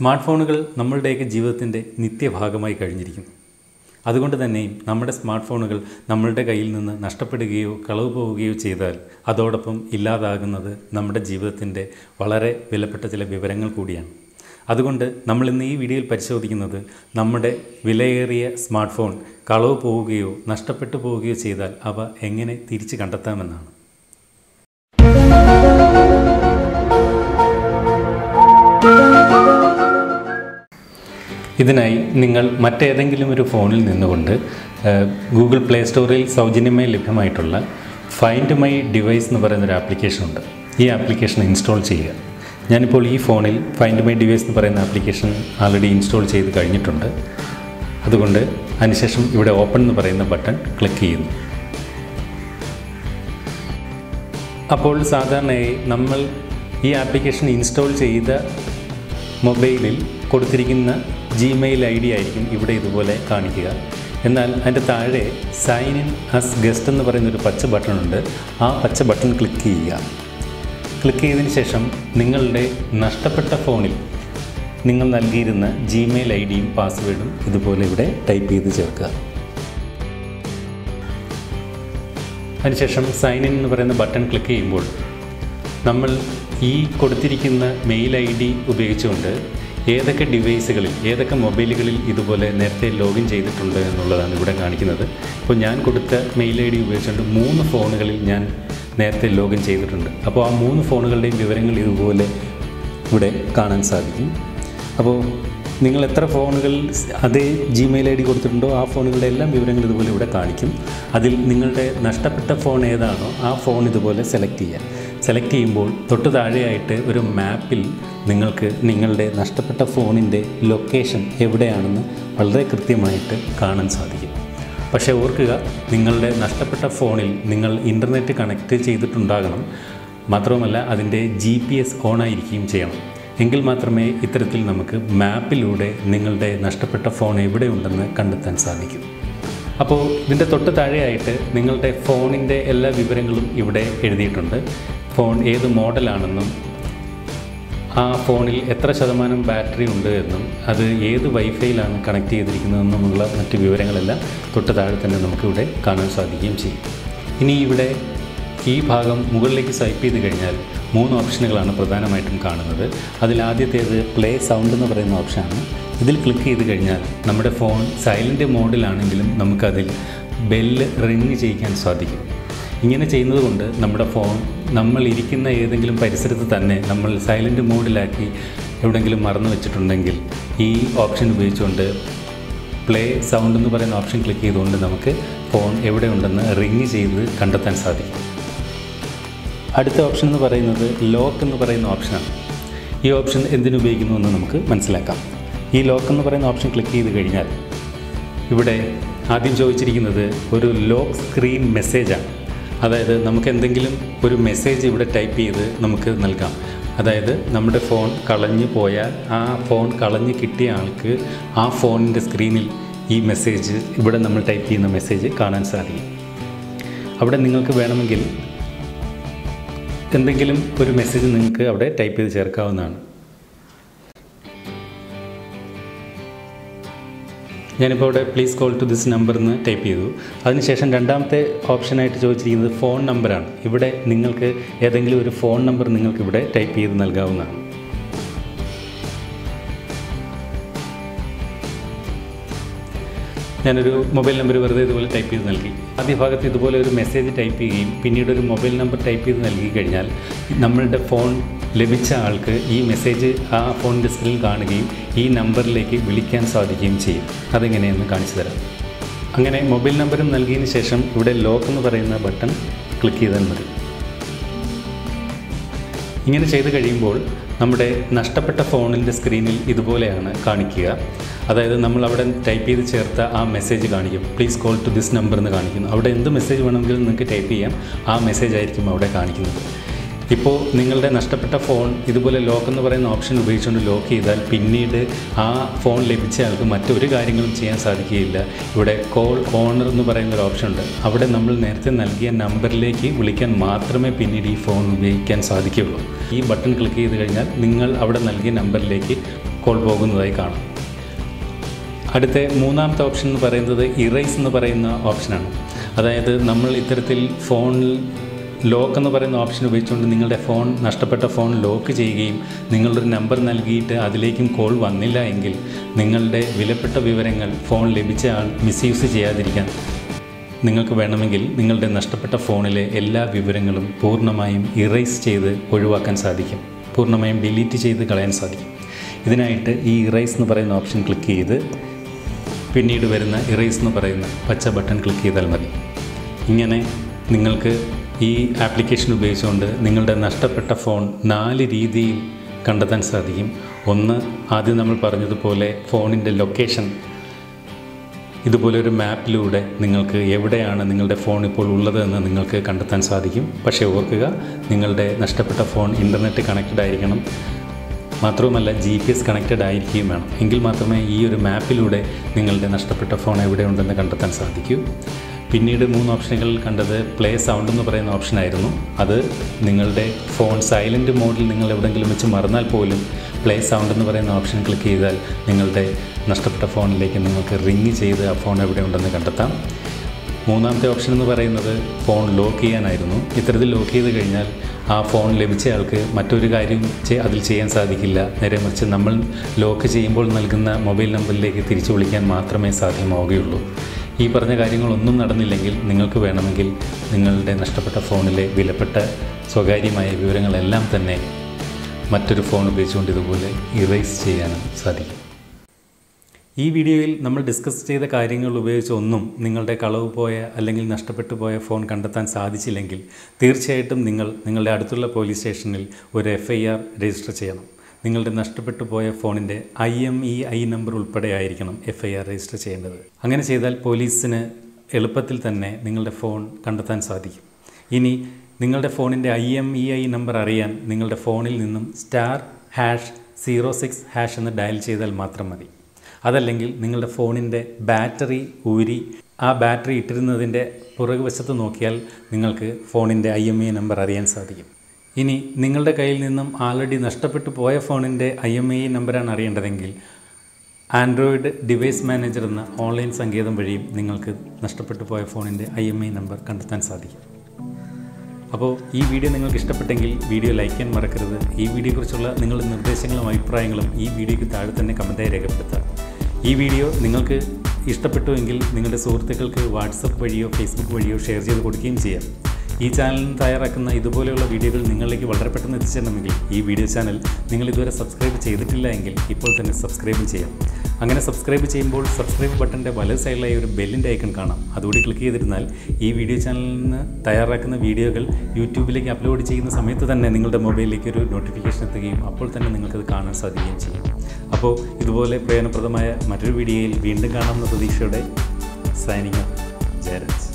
Smart ഫോണുകൾ നമ്മളുടെയൊക്കെ ജീവിതത്തിന്റെ നിത്യഭാഗമായി കഴിഞ്ഞിരിക്കുന്നു. അതുകൊണ്ട് തന്നെയും നമ്മുടെ സ്മാർട്ട് ഫോണുകൾ നമ്മളുടെ കയ്യിൽ നിന്ന് നഷ്ടപ്പെടുകയോ കളവ് പോവുകയോ ചെയ്താൽ അതോടൊപ്പം ഇല്ലാതാകുന്നത് നമ്മുടെ ജീവിതത്തിന്റെ വളരെ വിലപ്പെട്ട ചില വിവരങ്ങൾ കൂടിയാണ്. അതുകൊണ്ട് നമ്മൾ ഇന്ന് ഈ വീഡിയോയിൽ പരിശോധിക്കുന്നത് നമ്മുടെ വിലയേറിയ സ്മാർട്ട് ഫോൺ കളവ് പോവുകയോ നഷ്ടപ്പെട്ടു പോവുകയോ ചെയ്താൽ അവ എങ്ങനെ തിരിച്ച് കണ്ടെത്താമെന്നാണ്. ഇതിനായി നിങ്ങൾ മറ്റേതെങ്കിലും ഒരു ഫോണിൽ നിന്നുകൊണ്ട് ഗൂഗിൾ പ്ലേ സ്റ്റോറിൽ സൗജന്യമായി ലഭ്യമായിട്ടുള്ള ഫൈൻഡ് മൈ ഡിവൈസ് എന്ന് പറയുന്നൊരു ആപ്ലിക്കേഷൻ ഉണ്ട്. ഈ ആപ്ലിക്കേഷൻ ഇൻസ്റ്റാൾ ചെയ്യുക. ഞാനിപ്പോൾ ഈ ഫോണിൽ ഫൈൻഡ് മൈ ഡിവൈസ് എന്ന് പറയുന്ന ആപ്ലിക്കേഷൻ ആൾറെഡി ഇൻസ്റ്റാൾ ചെയ്ത് കഴിഞ്ഞിട്ടുണ്ട്. അതുകൊണ്ട് അതിനുശേഷം ഇവിടെ ഓപ്പൺ എന്ന് പറയുന്ന ബട്ടൺ ക്ലിക്ക് ചെയ്യുന്നു. അപ്പോൾ സാധാരണയായി നമ്മൾ ഈ ആപ്ലിക്കേഷൻ ഇൻസ്റ്റാൾ ചെയ്ത മൊബൈലിൽ കൊടുത്തിരിക്കുന്ന ജിമെയിൽ ഐ ഡി ആയിരിക്കും ഇവിടെ ഇതുപോലെ കാണിക്കുക. എന്നാൽ അതിന്റെ താഴെ സൈൻ ഇൻ അസ് ഗസ്റ്റ് എന്ന് പറയുന്ന ഒരു പച്ച ബട്ടൺ ഉണ്ട് ആ പച്ച ബട്ടൺ ക്ലിക്ക് ചെയ്യുക. ക്ലിക്ക് ചെയ്തതിന് ശേഷം നിങ്ങളുടെ നഷ്ടപ്പെട്ട ഫോണിൽ നിങ്ങൾ നൽകിയിരുന്ന ജിമെയിൽ ഐ ഡിയും പാസ്വേഡും ഇതുപോലെ ഇവിടെ ടൈപ്പ് ചെയ്ത് ചേർക്കുക. അതിനുശേഷം സൈൻ ഇൻ എന്ന് പറയുന്ന ബട്ടൺ ക്ലിക്ക് ചെയ്യുമ്പോൾ നമ്മൾ ഈ കൊടുത്തിരിക്കുന്ന മെയിൽ ഐ ഡി ഉപയോഗിച്ചുകൊണ്ട് ഏതൊക്കെ ഡിവൈസുകളിൽ ഏതൊക്കെ മൊബൈലുകളിൽ ഇതുപോലെ നേരത്തെ ലോഗിൻ ചെയ്തിട്ടുണ്ട് എന്നുള്ളതാണ് ഇവിടെ കാണിക്കുന്നത്. അപ്പോൾ ഞാൻ കൊടുത്ത മെയിൽ ഐ ഡി ഉപയോഗിച്ചുകൊണ്ട് മൂന്ന് ഫോണുകളിൽ ഞാൻ നേരത്തെ ലോഗിൻ ചെയ്തിട്ടുണ്ട്. അപ്പോൾ ആ മൂന്ന് ഫോണുകളുടെയും വിവരങ്ങൾ ഇതുപോലെ ഇവിടെ കാണാൻ സാധിക്കും. അപ്പോൾ നിങ്ങൾ എത്ര ഫോണുകൾ അതേ ജിമെയിൽ ഐ ഡി കൊടുത്തിട്ടുണ്ടോ ആ ഫോണുകളുടെ എല്ലാം വിവരങ്ങൾ ഇതുപോലെ ഇവിടെ കാണിക്കും. അതിൽ നിങ്ങളുടെ നഷ്ടപ്പെട്ട ഫോൺ ഏതാണോ ആ ഫോൺ ഇതുപോലെ സെലക്ട് ചെയ്യാം സെലക്ട് ചെയ്യുമ്പോൾ തൊട്ട് താഴെയായിട്ട് ഒരു മാപ്പിൽ നിങ്ങൾക്ക് നിങ്ങളുടെ നഷ്ടപ്പെട്ട ഫോണിന്റെ ലൊക്കേഷൻ എവിടെയാണെന്ന് വളരെ കൃത്യമായിട്ട് കാണാൻ സാധിക്കും. പക്ഷേ ഓർക്കുക നിങ്ങളുടെ നഷ്ടപ്പെട്ട ഫോണിൽ നിങ്ങൾ ഇന്റർനെറ്റ് കണക്റ്റ് ചെയ്തിട്ടുണ്ടാകണം. മാത്രവുമല്ല അതിന്റെ ജി പി എസ് ഓണായിരിക്കുകയും ചെയ്യണം. എങ്കിൽ മാത്രമേ ഇത്തരത്തിൽ നമുക്ക് മാപ്പിലൂടെ നിങ്ങളുടെ നഷ്ടപ്പെട്ട ഫോൺ എവിടെയുണ്ടെന്ന് കണ്ടെത്താൻ സാധിക്കും. അപ്പോൾ ഇതിന്റെ തൊട്ട് താഴെയായിട്ട് നിങ്ങളുടെ ഫോണിന്റെ എല്ലാ വിവരങ്ങളും ഇവിടെ എഴുതിയിട്ടുണ്ട്. ഫോൺ ഏത് മോഡലാണെന്നും ആ ഫോണിൽ എത്ര ശതമാനം ബാറ്ററി ഉണ്ട് എന്നും അത് ഏത് വൈഫൈയിലാണ് കണക്ട് ചെയ്തിരിക്കുന്നതെന്നുമുള്ള മറ്റ് വിവരങ്ങളെല്ലാം തൊട്ട് താഴെ തന്നെ നമുക്കിവിടെ കാണാൻ സാധിക്കുകയും ചെയ്യും. ഇനി ഇവിടെ ഈ ഭാഗം മുകളിലേക്ക് സ്വൈപ്പ് ചെയ്ത് കഴിഞ്ഞാൽ മൂന്ന് ഓപ്ഷനുകളാണ് പ്രധാനമായിട്ടും കാണുന്നത്. അതിൽ ആദ്യത്തേത് പ്ലേ സൗണ്ട് എന്ന് പറയുന്ന ഓപ്ഷനാണ്. ഇതിൽ ക്ലിക്ക് ചെയ്ത് കഴിഞ്ഞാൽ നമ്മുടെ ഫോൺ സൈലന്റ് മോഡിലാണെങ്കിലും നമുക്കതിൽ ബെല്ല് റിങ് ചെയ്യിക്കാൻ സാധിക്കും. ഇങ്ങനെ ചെയ്യുന്നത് കൊണ്ട് നമ്മുടെ ഫോൺ നമ്മൾ ഇരിക്കുന്ന ഏതെങ്കിലും പരിസരത്ത് തന്നെ നമ്മൾ സൈലന്റ് മോഡിലാക്കി എവിടെയെങ്കിലും മറന്നു വെച്ചിട്ടുണ്ടെങ്കിൽ ഈ ഓപ്ഷൻ ഉപയോഗിച്ചുകൊണ്ട് പ്ലേ സൗണ്ട് എന്ന് പറയുന്ന ഓപ്ഷൻ ക്ലിക്ക് ചെയ്തുകൊണ്ട് നമുക്ക് ഫോൺ എവിടെയുണ്ടെന്ന് റിങ് ചെയ്ത് കണ്ടെത്താൻ സാധിക്കും. അടുത്ത ഓപ്ഷൻ എന്ന് പറയുന്നത് ലോക്ക് എന്ന് പറയുന്ന ഓപ്ഷനാണ് ഈ ഓപ്ഷൻ എന്തിനുപയോഗിക്കുന്നു എന്ന് നമുക്ക് മനസ്സിലാക്കാം. ഈ ലോക്ക് എന്ന് പറയുന്ന ഓപ്ഷൻ ക്ലിക്ക് ചെയ്ത് കഴിഞ്ഞാൽ ഇവിടെ ആദ്യം ചോദിച്ചിരിക്കുന്നത് ഒരു ലോക്ക് സ്ക്രീൻ മെസ്സേജാണ് അതായത് നമുക്ക് എന്തെങ്കിലും ഒരു മെസ്സേജ് ഇവിടെ ടൈപ്പ് ചെയ്ത് നമുക്ക് നൽകാം. അതായത് നമ്മുടെ ഫോൺ കളഞ്ഞു പോയാൽ ആ ഫോൺ കളഞ്ഞ് കിട്ടിയ ആൾക്ക് ആ ഫോണിന്റെ സ്ക്രീനിൽ ഈ മെസ്സേജ് ഇവിടെ നമ്മൾ ടൈപ്പ് ചെയ്യുന്ന മെസ്സേജ് കാണാൻ സാധിക്കും. അവിടെ നിങ്ങൾക്ക് വേണമെങ്കിൽ എന്തെങ്കിലും ഒരു മെസ്സേജ് നിങ്ങൾക്ക് അവിടെ ടൈപ്പ് ചെയ്ത് ചേർക്കാവുന്നതാണ്. ഞാനിപ്പോൾ അവിടെ please call to this number എന്ന് ടൈപ്പ് ചെയ്തു. അതിനുശേഷം രണ്ടാമത്തെ ഓപ്ഷനായിട്ട് ചോദിച്ചിരിക്കുന്നത് ഫോൺ നമ്പറാണ് ഇവിടെ നിങ്ങൾക്ക് ഏതെങ്കിലും ഒരു ഫോൺ നമ്പർ നിങ്ങൾക്ക് ഇവിടെ ടൈപ്പ് ചെയ്ത് നൽകാവുന്നതാണ്. ഞാനൊരു മൊബൈൽ നമ്പർ വെറുതെ ഇതുപോലെ ടൈപ്പ് ചെയ്ത് നൽകി. ആദ്യ ഭാഗത്ത് ഇതുപോലെ ഒരു മെസ്സേജ് ടൈപ്പ് ചെയ്യുകയും പിന്നീട് ഒരു മൊബൈൽ നമ്പർ ടൈപ്പ് ചെയ്ത് നൽകി കഴിഞ്ഞാൽ നമ്മളുടെ ഫോൺ ലഭിച്ച ആൾക്ക് ഈ മെസ്സേജ് ആ ഫോണിന്റെ സ്ക്രീൻ കാണുകയും ഈ നമ്പറിലേക്ക് വിളിക്കാൻ സാധിക്കുകയും ചെയ്യും. അതെങ്ങനെയെന്ന് കാണിച്ചു തരാം. അങ്ങനെ മൊബൈൽ നമ്പറും നൽകിയതിന് ശേഷം ഇവിടെ ലോക്ക് എന്ന് പറയുന്ന ബട്ടൺ ക്ലിക്ക് ചെയ്താൽ മതി. ഇങ്ങനെ ചെയ്ത് കഴിയുമ്പോൾ നമ്മുടെ നഷ്ടപ്പെട്ട ഫോണിന്റെ സ്ക്രീനിൽ ഇതുപോലെയാണ് കാണിക്കുക. അതായത് നമ്മൾ അവിടെ ടൈപ്പ് ചെയ്ത് ചേർത്ത ആ മെസ്സേജ് കാണിക്കും. Please call to this number എന്ന് കാണിക്കുന്നു. അവിടെ എന്ത് മെസ്സേജ് വേണമെങ്കിലും നിങ്ങൾക്ക് ടൈപ്പ് ചെയ്യാം. ആ മെസ്സേജ് ആയിരിക്കും അവിടെ കാണിക്കുന്നത്. ഇപ്പോൾ നിങ്ങളുടെ നഷ്ടപ്പെട്ട ഫോൺ ഇതുപോലെ ലോക്ക് എന്ന് പറയുന്ന ഓപ്ഷൻ ഉപയോഗിച്ചുകൊണ്ട് ലോക്ക് ചെയ്താൽ പിന്നീട് ആ ഫോൺ ലഭിച്ച ആൾക്ക് മറ്റൊരു കാര്യങ്ങളും ചെയ്യാൻ സാധിക്കുകയില്ല. ഇവിടെ കോൾ ഓണർ എന്ന് പറയുന്ന ഒരു ഓപ്ഷൻ ഉണ്ട്. അവിടെ നമ്മൾ നേരത്തെ നൽകിയ നമ്പറിലേക്ക് വിളിക്കാൻ മാത്രമേ പിന്നീട് ഈ ഫോൺ ഉപയോഗിക്കാൻ സാധിക്കുകയുള്ളൂ. ഈ ബട്ടൺ ക്ലിക്ക് ചെയ്ത് കഴിഞ്ഞാൽ നിങ്ങൾ അവിടെ നൽകിയ നമ്പറിലേക്ക് കോൾ പോകുന്നതായി കാണാം. അടുത്ത മൂന്നാമത്തെ ഓപ്ഷൻ എന്ന് പറയുന്നത് ഇറൈസ് എന്ന് പറയുന്ന ഓപ്ഷനാണ് അതായത് നമ്മൾ ഇത്തരത്തിൽ ഫോണിൽ ലോക്ക് എന്ന് പറയുന്ന ഓപ്ഷൻ ഉപയോഗിച്ചുകൊണ്ട് നിങ്ങളുടെ ഫോൺ നഷ്ടപ്പെട്ട ഫോൺ ലോക്ക് ചെയ്യുകയും നിങ്ങളുടെ നമ്പർ നൽകിയിട്ട് അതിലേക്കും കോൾ വന്നില്ല എങ്കിൽ നിങ്ങളുടെ വിലപ്പെട്ട വിവരങ്ങൾ ഫോൺ ലഭിച്ച ആൾ മിസ്യൂസ് ചെയ്യാതിരിക്കാൻ നിങ്ങൾക്ക് വേണമെങ്കിൽ നിങ്ങളുടെ നഷ്ടപ്പെട്ട ഫോണിലെ എല്ലാ വിവരങ്ങളും പൂർണമായും ഇറേസ് ചെയ്ത് ഒഴിവാക്കാൻ സാധിക്കും. പൂർണമായും ഡിലീറ്റ് ചെയ്ത് കളയാൻ സാധിക്കും. ഇതിനായിട്ട് ഈ ഇറേസ് എന്ന് പറയുന്ന ഓപ്ഷൻ ക്ലിക്ക് ചെയ്ത് പിന്നീട് വരുന്ന ഇറേസ് എന്ന് പറയുന്ന പച്ച ബട്ടൺ ക്ലിക്ക് ചെയ്താൽ മതി. ഇങ്ങനെ നിങ്ങൾക്ക് ഈ ആപ്ലിക്കേഷൻ ഉപയോഗിച്ചുകൊണ്ട് നിങ്ങളുടെ നഷ്ടപ്പെട്ട ഫോൺ നാല് രീതിയിൽ കണ്ടെത്താൻ സാധിക്കും. ഒന്ന് ആദ്യം നമ്മൾ പറഞ്ഞതുപോലെ ഫോണിന്റെ ലൊക്കേഷൻ. ഇതുപോലെ ഒരു മാപ്പിലൂടെ നിങ്ങൾക്ക് എവിടെയാണ് നിങ്ങളുടെ ഫോൺ ഇപ്പോൾ ഉള്ളത് എന്ന് നിങ്ങൾക്ക് കണ്ടെത്താൻ സാധിക്കും. പക്ഷേ ഓർക്കുക നിങ്ങളുടെ നഷ്ടപ്പെട്ട ഫോൺ ഇന്റർനെറ്റ് കണക്റ്റഡ് ആയിരിക്കണം. മാത്രവുമല്ല ജി പി എസ് കണക്റ്റഡ് ആയിരിക്കുകയും വേണം. എങ്കിൽ മാത്രമേ ഈ ഒരു മാപ്പിലൂടെ നിങ്ങളുടെ നഷ്ടപ്പെട്ട ഫോൺ എവിടെയുണ്ടെന്ന് കണ്ടെത്താൻ സാധിക്കൂ. പിന്നീട് മൂന്ന് ഓപ്ഷനുകളിൽ കണ്ടത് പ്ലേ സൗണ്ട് എന്ന് പറയുന്ന ഓപ്ഷനായിരുന്നു അത് നിങ്ങളുടെ ഫോൺ സൈലന്റ് മോഡിൽ നിങ്ങൾ എവിടെയെങ്കിലും വെച്ച് മറന്നാൽ പോലും പ്ലേ സൗണ്ട് എന്ന് പറയുന്ന ഓപ്ഷൻ ക്ലിക്ക് ചെയ്താൽ നിങ്ങളുടെ നഷ്ടപ്പെട്ട ഫോണിലേക്ക് നിങ്ങൾക്ക് റിങ് ചെയ്ത് ആ ഫോൺ എവിടെ ഉണ്ടെന്ന് കണ്ടെത്താം. മൂന്നാമത്തെ ഓപ്ഷൻ എന്ന് പറയുന്നത് ഫോൺ ലോക്ക് ചെയ്യാനായിരുന്നു. ഇത്തരത്തിൽ ലോക്ക് ചെയ്ത് കഴിഞ്ഞാൽ ആ ഫോൺ ലഭിച്ചയാൾക്ക് മറ്റൊരു കാര്യം അതിൽ ചെയ്യാൻ സാധിക്കില്ല. നേരെ മറിച്ച് നമ്മൾ ലോക്ക് ചെയ്യുമ്പോൾ നൽകുന്ന മൊബൈൽ നമ്പറിലേക്ക് തിരിച്ചു വിളിക്കാൻ മാത്രമേ സാധ്യമാവുകയുള്ളൂ. ഈ പറഞ്ഞ കാര്യങ്ങളൊന്നും നടന്നില്ലെങ്കിൽ നിങ്ങൾക്ക് വേണമെങ്കിൽ നിങ്ങളുടെ നഷ്ടപ്പെട്ട ഫോണിലെ വിലപ്പെട്ട സ്വകാര്യമായ വിവരങ്ങളെല്ലാം തന്നെ മറ്റൊരു ഫോൺ ഉപയോഗിച്ചുകൊണ്ട് ഇതുപോലെ ഇറേസ് ചെയ്യാനും സാധിക്കും. ഈ വീഡിയോയിൽ നമ്മൾ ഡിസ്കസ് ചെയ്ത കാര്യങ്ങൾ ഉപയോഗിച്ച് ഒന്നും നിങ്ങളുടെ കളവ് പോയ അല്ലെങ്കിൽ നഷ്ടപ്പെട്ടു പോയ ഫോൺ കണ്ടെത്താൻ സാധിച്ചില്ലെങ്കിൽ തീർച്ചയായിട്ടും നിങ്ങൾ നിങ്ങളുടെ അടുത്തുള്ള പോലീസ് സ്റ്റേഷനിൽ ഒരു എഫ് രജിസ്റ്റർ ചെയ്യണം. നിങ്ങളുടെ നഷ്ടപ്പെട്ടു പോയ ഫോണിന്റെ I M E I number ഉൾപ്പെടെ ആയിരിക്കണം എഫ് ഐ ആർ രജിസ്റ്റർ ചെയ്യേണ്ടത്. അങ്ങനെ ചെയ്താൽ പോലീസിന് എളുപ്പത്തിൽ തന്നെ നിങ്ങളുടെ ഫോൺ കണ്ടെത്താൻ സാധിക്കും. ഇനി നിങ്ങളുടെ ഫോണിന്റെ I M E I number അറിയാൻ നിങ്ങളുടെ ഫോണിൽ നിന്നും star hash zero six hash എന്ന് ഡയൽ ചെയ്താൽ മാത്രം മതി. അതല്ലെങ്കിൽ നിങ്ങളുടെ ഫോണിന്റെ ബാറ്ററി ഊരി ആ ബാറ്ററി ഇട്ടിരുന്നതിന്റെ പുറകുവശത്ത് നോക്കിയാൽ നിങ്ങൾക്ക് ഫോണിന്റെ ഐ എം ഇ നമ്പർ അറിയാൻ സാധിക്കും. ഇനി നിങ്ങളുടെ കയ്യിൽ നിന്നും ആൾറെഡി നഷ്ടപ്പെട്ടു പോയ ഫോണിന്റെ ഐ എം ഐ നമ്പറാണ് അറിയേണ്ടതെങ്കിൽ ആൻഡ്രോയിഡ് ഡിവൈസ് മാനേജർ എന്ന ഓൺലൈൻ സങ്കേതം വഴിയും നിങ്ങൾക്ക് നഷ്ടപ്പെട്ടു പോയ ഫോണിന്റെ ഐ എം ഐ നമ്പർ കണ്ടെത്താൻ സാധിക്കും. അപ്പോൾ ഈ വീഡിയോ നിങ്ങൾക്ക് ഇഷ്ടപ്പെട്ടെങ്കിൽ വീഡിയോ ലൈക്ക് ചെയ്യാൻ മറക്കരുത്. ഈ വീഡിയോയെക്കുറിച്ചുള്ള നിങ്ങളുടെ നിർദ്ദേശങ്ങളും അഭിപ്രായങ്ങളും ഈ വീഡിയോയ്ക്ക് താഴെ തന്നെ കമന്റായി രേഖപ്പെടുത്താം. ഈ വീഡിയോ നിങ്ങൾക്ക് ഇഷ്ടപ്പെട്ടുവെങ്കിൽ നിങ്ങളുടെ സുഹൃത്തുക്കൾക്ക് വാട്സപ്പ് വഴിയോ ഫേസ്ബുക്ക് വഴിയോ ഷെയർ ചെയ്ത് കൊടുക്കുകയും ചെയ്യാം. ഈ ചാനലിൽ തയ്യാറാക്കുന്ന ഇതുപോലെയുള്ള വീഡിയോകൾ നിങ്ങളിലേക്ക് വളരെ പെട്ടെന്ന് എത്തിച്ചേരണമെങ്കിൽ ഈ വീഡിയോ ചാനൽ നിങ്ങൾ ഇതുവരെ സബ്സ്ക്രൈബ് ചെയ്തിട്ടില്ല എങ്കിൽ ഇപ്പോൾ തന്നെ സബ്സ്ക്രൈബ് ചെയ്യാം. അങ്ങനെ സബ്സ്ക്രൈബ് ചെയ്യുമ്പോൾ സബ്സ്ക്രൈബ് ബട്ടന്റെ വലത് സൈഡിലായി ഒരു ബെല്ലിന്റെ ഐക്കൺ കാണാം. അതുകൂടി ക്ലിക്ക് ചെയ്തിരുന്നാൽ ഈ വീഡിയോ ചാനലിൽ നിന്ന് തയ്യാറാക്കുന്ന വീഡിയോകൾ യൂട്യൂബിലേക്ക് അപ്ലോഡ് ചെയ്യുന്ന സമയത്ത് തന്നെ നിങ്ങളുടെ മൊബൈലിലേക്ക് ഒരു നോട്ടിഫിക്കേഷൻ എത്തുകയും അപ്പോൾ തന്നെ നിങ്ങൾക്കത് കാണാൻ സാധിക്കുകയും ചെയ്യും. അപ്പോൾ ഇതുപോലെ പ്രയോജനപ്രദമായ മറ്റൊരു വീഡിയോയിൽ വീണ്ടും കാണാമെന്ന പ്രതീക്ഷയോടെ സൈനിങ് ജയരാജ്.